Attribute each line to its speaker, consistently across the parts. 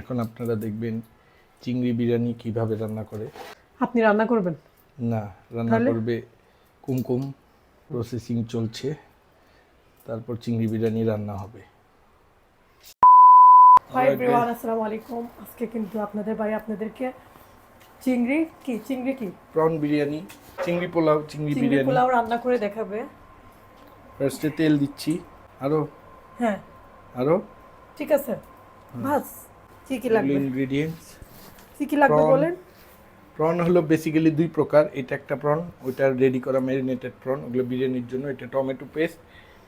Speaker 1: এখন আপনারা দেখবেন চিংড়ি বিরিয়ানি কীভাবে রান্না করে?
Speaker 2: আপনি রান্না করবেন?
Speaker 1: না রান্না করবে কুমকুম প্রসেসিং চলছে তারপর চিংড়ি বিরিয়ানি রান্না হবে।
Speaker 2: হাই এভরিওয়ান আসসালামু আলাইকুম। আজকে কিন্তু আপনাদের ভাই আপনাদেরকে চিংড়ি কি চিংড়ি কি?
Speaker 1: প্রন বিরিয়ানি চিংড়ি পোলাও চিংড়ি
Speaker 2: চিংড়ি
Speaker 1: বিরিয়ানি।
Speaker 2: পোলাও রান্না করে দেখাবে।
Speaker 1: ফার্স্টে তেল দিচ্ছি। আরও?
Speaker 2: হ্যাঁ।
Speaker 1: আরও?
Speaker 2: ঠিক আছে। বাস। কি কি লাগবে?
Speaker 1: ইনগ্রেডিয়েন্টস
Speaker 2: কি কি লাগবে বলেন?
Speaker 1: প্রন হলো বেসিক্যালি দুই প্রকার। এটা একটা প্রন ওইটা রেডি করা ম্যারিনেটেড প্রন ওগুলো বিরিয়ানির জন্য। এটা টমেটো পেস্ট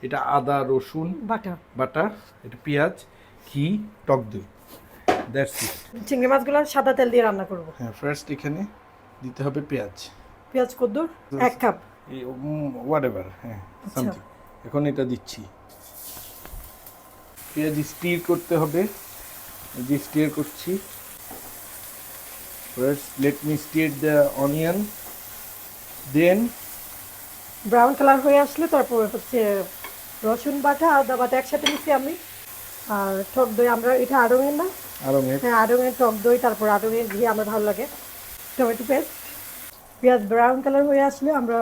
Speaker 1: এটা আদা রসুন
Speaker 2: বাটা
Speaker 1: বাটা এটা পেঁয়াজ ঘি টক দই। দ্যাটস ইট
Speaker 2: চিংড়ি মাছগুলো সাদা তেল দিয়ে রান্না করব।
Speaker 1: হ্যাঁ ফার্স্ট এখানে দিতে হবে পেঁয়াজ।
Speaker 2: পেঁয়াজ কদ্দুর এক কাপ।
Speaker 1: হোয়াট এভার হ্যাঁ
Speaker 2: আচ্ছা।
Speaker 1: সামথিং এখন এটা দিচ্ছি। পেঁয়াজ স্টির করতে হবে। যে স্টির করছি। First let me stir the onion then
Speaker 2: brown colour হয়ে আসলে তারপর হচ্ছে রসুন বাটা আদা বাটা একসাথে নিচ্ছি আমি। আর টক দই আমরা এটা আড়ঙের না?
Speaker 1: মেঘ
Speaker 2: হ্যাঁ আড়ঙের টক দই তারপর আড়ঙের ঘি আমার ভালো লাগে। টমেটো পেস্ট পেঁয়াজ ব্রাউন কালার হয়ে আসলে আমরা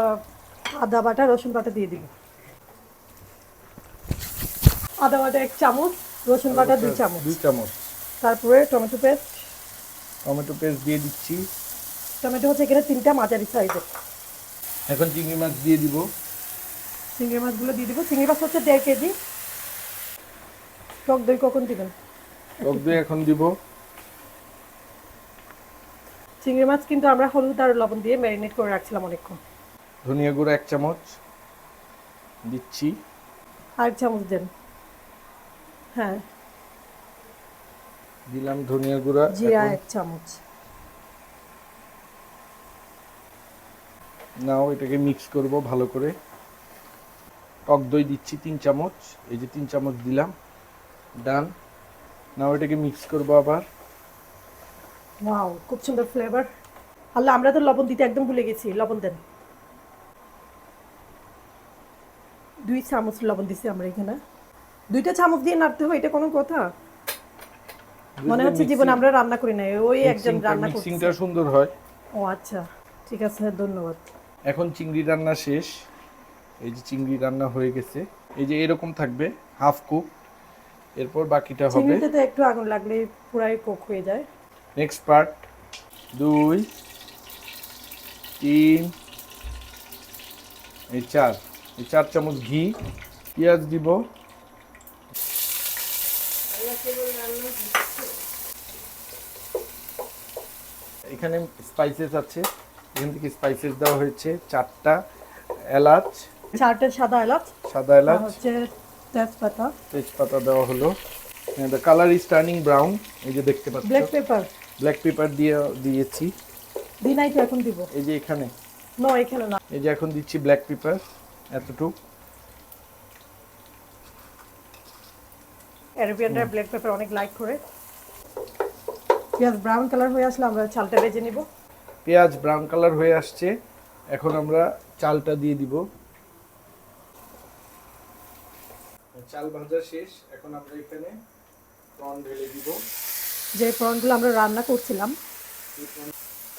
Speaker 2: আদা বাটা রসুন বাটা দিয়ে দিব। আদা বাটা এক চামচ রসুন বাটা দুই চামচ।
Speaker 1: দুই চামচ।
Speaker 2: তারপরে টমেটো পেস্ট।
Speaker 1: টমেটো পেস্ট দিয়ে দিচ্ছি।
Speaker 2: টমেটো হচ্ছে এখানে তিনটা মাঝারি সাইজের।
Speaker 1: এখন চিংড়ি মাছ দিয়ে দিব।
Speaker 2: চিংড়ি মাছগুলো দিয়ে দিব। চিংড়ি মাছ হচ্ছে দেড় কেজি। টক দই কখন দিবেন?
Speaker 1: টক দই এখন দিব।
Speaker 2: চিংড়ি মাছ কিন্তু আমরা হলুদ আর লবণ দিয়ে ম্যারিনেট করে রাখছিলাম অনেকক্ষণ।
Speaker 1: ধনিয়া গুঁড়ো এক চামচ দিচ্ছি।
Speaker 2: আর চামচ দেন। হ্যাঁ।
Speaker 1: দিলাম ধনিয়া গুঁড়া
Speaker 2: জিরা এক চামচ।
Speaker 1: নাও এটাকে মিক্স করব ভালো করে। টক দই দিচ্ছি তিন চামচ এই যে তিন চামচ দিলাম। ডান নাও এটাকে মিক্স করব আবার।
Speaker 2: ওয়াও খুব সুন্দর ফ্লেভার আল্লাহ আমরা তো লবণ দিতে একদম ভুলে গেছি। লবণ দেন। দুই চামচ লবণ দিছি আমরা এখানে। দুইটা চামচ দিয়ে নাড়তে হয় এটা কোনো কথা? মনে হচ্ছে জীবন আমরা রান্না করি না ওই একজন রান্না করছে।
Speaker 1: মিক্সিংটা সুন্দর হয়।
Speaker 2: ও আচ্ছা ঠিক আছে ধন্যবাদ।
Speaker 1: এখন চিংড়ি রান্না শেষ। এই যে চিংড়ি রান্না হয়ে গেছে। এই যে এরকম থাকবে হাফ কুক এরপর বাকিটা হবে।
Speaker 2: চিংড়িতে তো একটু আগুন লাগলে পুরাই কোক হয়ে যায়।
Speaker 1: নেক্সট পার্ট দুই তিন এই চার। এই চার চামচ ঘি। পেঁয়াজ দিব। এখানে স্পাইসেস আছে। এখান থেকে স্পাইসেস দেওয়া হয়েছে চারটা এলাচ।
Speaker 2: চারটে সাদা এলাচ।
Speaker 1: সাদা এলাচ।
Speaker 2: হচ্ছে তেজপাতা।
Speaker 1: তেজপাতা দেওয়া হলো। The colour is turning brown এই যে দেখতে পাচ্ছ।
Speaker 2: ব্ল্যাক পেপার
Speaker 1: ব্ল্যাক পেপার দিয়ে দিয়েছি।
Speaker 2: দিই নাই তো এখন দিব।
Speaker 1: এই যে এখানে।
Speaker 2: নো এখানে না।
Speaker 1: এই যে এখন দিচ্ছি ব্ল্যাক পেপার এতটুক।
Speaker 2: অ্যারাবিয়ানরা ব্ল্যাক পেপার অনেক লাইক করে। পেঁয়াজ ব্রাউন কালার হয়ে আসলে আমরা চালটা ভেজে নিব।
Speaker 1: পেঁয়াজ ব্রাউন কালার হয়ে আসছে। এখন আমরা চালটা দিয়ে দিব। চাল ভাজা শেষ। এখন আমরা এখানে প্রন ঢেলে দিব।
Speaker 2: যে প্রনগুলো আমরা রান্না করছিলাম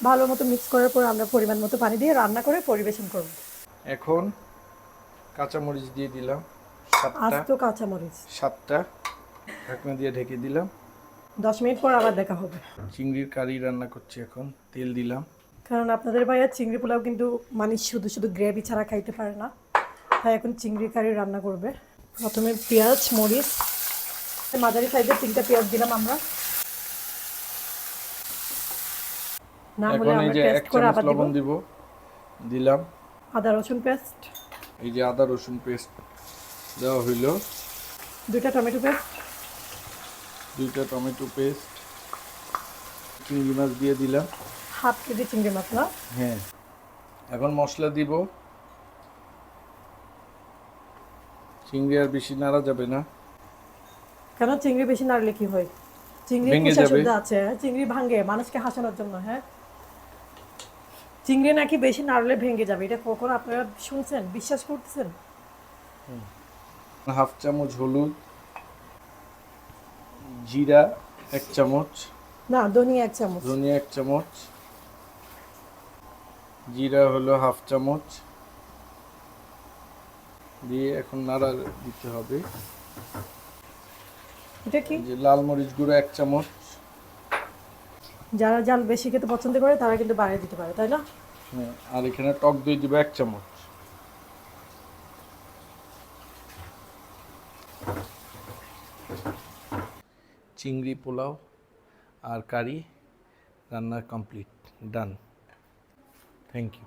Speaker 2: ভালো মতো মিক্স করার পর আমরা পরিমাণ মতো পানি দিয়ে রান্না করে পরিবেশন করব।
Speaker 1: এখন কাঁচামরিচ দিয়ে দিলাম সাতটা।
Speaker 2: আস্ত কাঁচামরিচ।
Speaker 1: সাতটা। ঢাকনা দিয়ে ঢেকে দিলাম।
Speaker 2: দশ মিনিট পর আবার দেখা হবে।
Speaker 1: চিংড়ির কারি রান্না করছি এখন তেল দিলাম।
Speaker 2: কারণ আপনাদের ভাইয়া চিংড়ি পোলাও কিন্তু মানুষ শুধু শুধু গ্রেভি ছাড়া খাইতে পারে না তাই এখন চিংড়ি কারি রান্না করবে। প্রথমে পেঁয়াজ মরিচ মাঝারি সাইজের তিনটা পেঁয়াজ দিলাম আমরা। না হলে আমরা
Speaker 1: যে
Speaker 2: করে আবার
Speaker 1: লবণ দিব দিলাম।
Speaker 2: আদা রসুন পেস্ট।
Speaker 1: এই যে আদা রসুন পেস্ট দেওয়া হইল।
Speaker 2: দুইটা টমেটো পেস্ট।
Speaker 1: দুইটা টমেটো পেস্ট চিংড়ি মাছ দিয়ে দিলাম।
Speaker 2: হাফ কেজি চিংড়ি মাছ না?
Speaker 1: হ্যাঁ। এখন মশলা দিব। চিংড়ি আর বেশি নাড়া যাবে না।
Speaker 2: কেন? চিংড়ি বেশি নাড়লে কি হয়? চিংড়ি
Speaker 1: যাবে।
Speaker 2: আছে হ্যাঁ? চিংড়ি ভাঙে মানুষকে হাসানোর জন্য হ্যাঁ? চিংড়ি নাকি বেশি নাড়লে ভেঙে যাবে এটা কখন আপনারা শুনছেন বিশ্বাস করতেছেন?
Speaker 1: হাফ চামচ হলুদ জিরা এক চামচ।
Speaker 2: না ধনিয়া এক চামচ।
Speaker 1: ধনিয়া এক চামচ। জিরা হলো হাফ চামচ। দিয়ে এখন নাড়া দিতে হবে।
Speaker 2: এটা কি?
Speaker 1: যে লাল মরিচ গুঁড়ো এক চামচ।
Speaker 2: যারা জাল বেশি খেতে পছন্দ করে তারা কিন্তু বাড়িয়ে দিতে পারে তাই না?
Speaker 1: হ্যাঁ, আর এখানে টক দই দিব এক চামচ। চিংড়ি পোলাও আর কারি রান্না কমপ্লিট ডান। Thank you